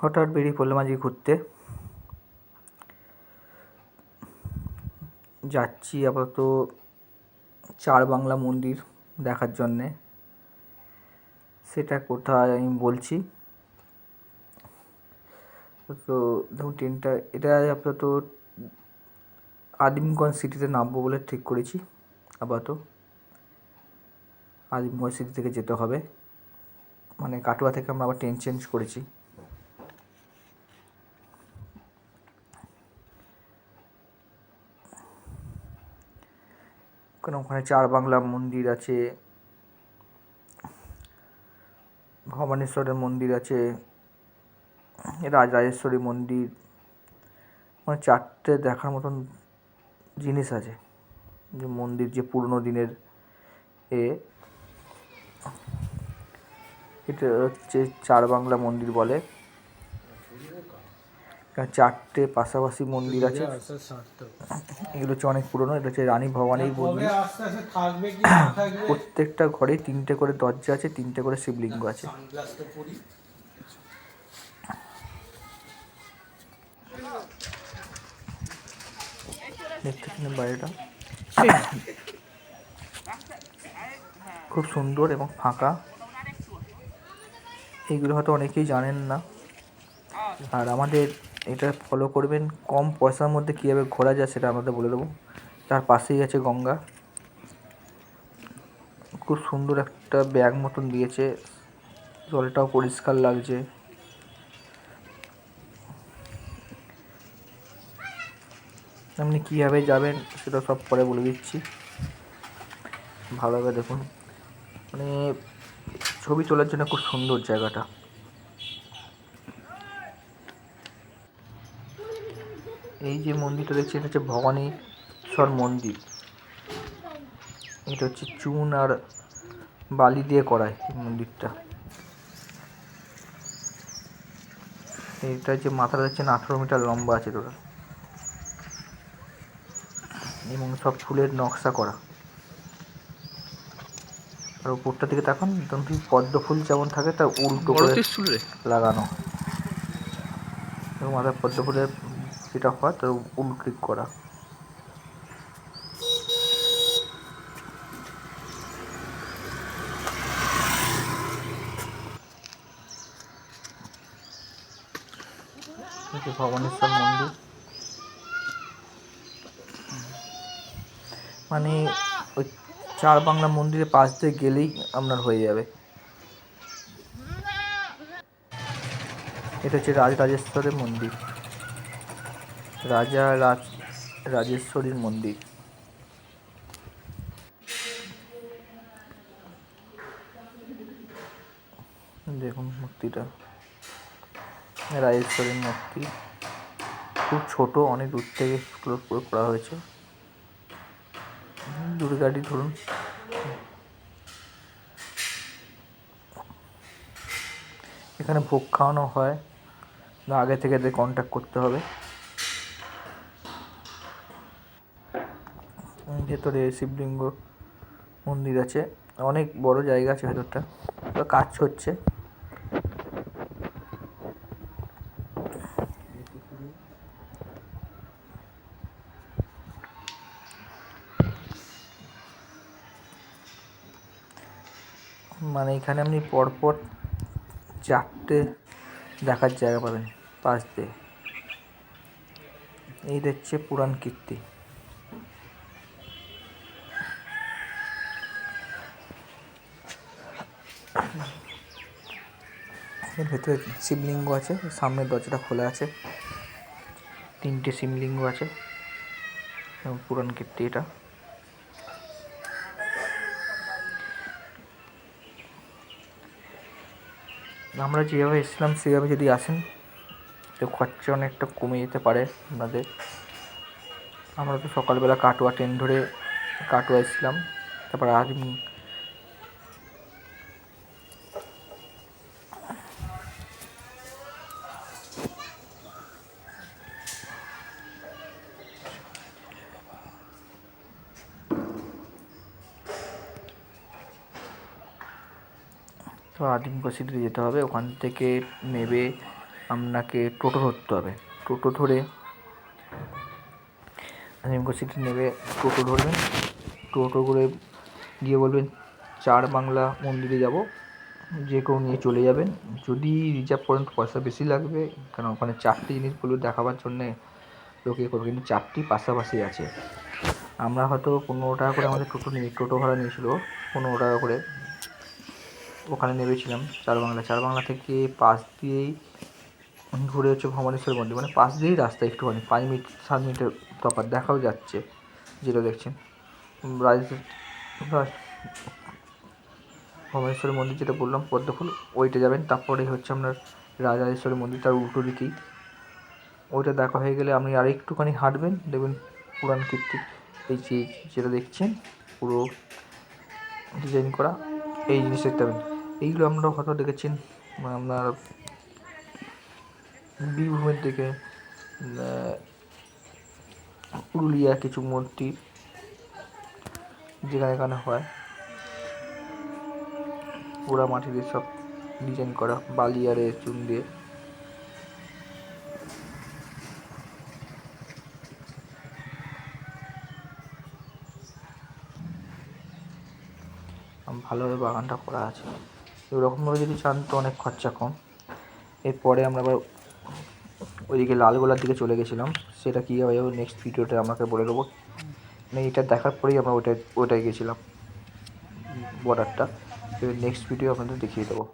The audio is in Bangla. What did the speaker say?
হঠাৎ বেরিয়ে পড়লাম আজকে ঘুরতে। যাচ্ছি আপাতত চার বাংলা মন্দির দেখার জন্যে। সেটা কোথায় আমি বলছি। তো দেখুন ট্রেনটা, এটা আপাতত আদিমগঞ্জ সিটিতে নামবো বলে ঠিক করেছি, আপাতত। আদিমগঞ্জ সিটি থেকে যেতে হবে। মানে কাটোয়া থেকে আমরা আবার ট্রেন চেঞ্জ করেছি। ওখানে ওখানে চার বাংলা মন্দির আছে। ভবানেশ্বরের মন্দির আছে। রাজরাজেশ্বরী মন্দির। মানে চারটে দেখার মতন জিনিস আছে। যে মন্দির যে পুরনো দিনের এ। এটা হচ্ছে চার বাংলা মন্দির বলে। চারটে পাশাপাশি মন্দির আছে। এগুলো হচ্ছে অনেক পুরনো এটা হচ্ছে রানী ভবানীর মন্দির। না থাকবে? প্রত্যেকটা ঘরে তিনটে করে দরজা আছে তিনটে করে শিবলিঙ্গ আছে। দেখতে পাচ্ছেন বাইরেটা? খুব সুন্দর এবং ফাঁকা। এইগুলো হয়তো অনেকেই জানেন না। আর আমাদের এটা ফলো করবেন। কম পয়সার মধ্যে কীভাবে ঘোরা যায় সেটা আমাদের বলে দেবো। তার পাশেই আছে গঙ্গা। খুব সুন্দর একটা ব্যাগ মতন দিয়েছে। জলটাও পরিষ্কার লাগছে। আপনি কীভাবে যাবেন সেটা সব পরে বলে দিচ্ছি। ভালোভাবে দেখুন। মানে ছবি তোলার জন্য খুব সুন্দর জায়গাটা। এই যে মন্দিরটা দেখছি এটা হচ্ছে ভবানীশ্বর মন্দির। এটা হচ্ছে চুন আর বালি দিয়ে করা এই মন্দিরটা। এটা যে মাথাটা দেখছেন আঠেরো মিটার লম্বা আছে টোটাল এবং সব ফুলের নকশা করা। আর উপরটা দিকে তাকান একদম ঠিক পদ্ম ফুল যেমন থাকে তার উল্টো করে লাগানো। এবং মাথায় পদ্ম ফুলের যেটা হয় তার ক্লিক করা। ভবানেশ্বর মন্দির। মানে ওই চার বাংলা মন্দিরের পাশ দিয়ে গেলেই আপনার হয়ে যাবে। এটা হচ্ছে রাজ রাজেশ্বরের মন্দির। রাজা রাজ, রাজেশ্বরীর মন্দির। দেখুন মূর্তিটা। রাজেশ্বরীর মূর্তি। খুব ছোট, অনেক দূর থেকে করে হয়েছে। দুর্গাটি ধরুন। এখানে ভোগ খাওয়ানো হয়। আগে থেকে এদের কন্ট্যাক্ট করতে হবে। ভেতরে শিবলিঙ্গ মন্দির আছে। অনেক বড় জায়গা আছে ভেতরটা। কাজ হচ্ছে। মানে এখানে আপনি পরপর চারটে দেখার জায়গা পাবেন পাশ দিয়ে এই দেখছে পুরাণ কীর্তি। এর ভেতরে শিবলিঙ্গ আছে, সামনের দরজাটা খোলা আছে। তিনটে শিবলিঙ্গ আছে, এবং পুরাণ কীর্তি এটা। আমরা যেভাবে এসেছিলাম, সেভাবে যদি আসেন, তো খরচা অনেকটা কমে যেতে পারে আপনাদের। আমরা তো সকালবেলা কাটোয়া ট্রেন ধরে কাটোয়া এসেছিলাম তারপর আদিম তো আদিম কসিতে যেতে হবে, ওখান থেকে নেবে আপনাকে টোটো ধরতে হবে। টোটো ধরে আজিমগঞ্জ সিটি নেবে, টোটো ধরবেন। টোটো করে গিয়ে বলবেন, চার বাংলা মন্দিরে যাব, যে কেউ নিয়ে চলে যাবেন। যদি রিজার্ভ করেন পয়সা বেশি লাগবে, কারণ ওখানে চারটি জিনিসগুলো দেখাবার জন্যে লোকে করবে, কিন্তু চারটি পাশাপাশি আছে। আমরা হয়তো পনেরো টাকা করে আমাদের টোটো নিয়ে, টোটো ভাড়া নিয়েছিল, পনেরো টাকা করে। ওখানে নেমেছিলাম চার বাংলা চার বাংলা থেকে পাশ দিয়েই ঘুরে হচ্ছে ভবানেশ্বর মন্দির। মানে পাশ দিয়েই রাস্তা একটুখানি, পাঁচ মিনিট, সাত মিনিটের তফাৎ। দেখাও যাচ্ছে, যেটা দেখছেন। রাজ- মন্দির যেটা বললাম, পদ্মফুল, ওইটা যাবেন। তারপরে হচ্ছে আপনার রাজরাজেশ্বরের মন্দির, তার উল্টো দিকেই। ওইটা দেখা হয়ে গেলে আপনি আর একটুখানি হাঁটবেন, দেখবেন পুরাণ কীর্তি এই যেটা দেখছেন, পুরো ডিজাইন করা। এই জিনিস দেখতে পাবেন। এইগুলো আমরা হয়তো দেখেছেন আপনার বীরভূমের দিকে পুরুলিয়া কিছু মূর্তি যেখানে এখানে হয়। পোড়া দিয়ে সব ডিজাইন করা বালি চুন দিয়ে। ভালোভাবে বাগানটা করা আছে। এরকমভাবে যদি চান তো অনেক খরচা কম। এরপরে আমরা আবার ওইদিকে লালগোলার দিকে চলে গেছিলাম। সেটা কী হবে নেক্সট ভিডিওটা আমাকে বলে দেবো। মানে এটা দেখার পরেই আমরা ওটাই ওটাই গেছিলাম। বর্ডারটা নেক্সট ভিডিও আপনাদের দেখিয়ে দেবো।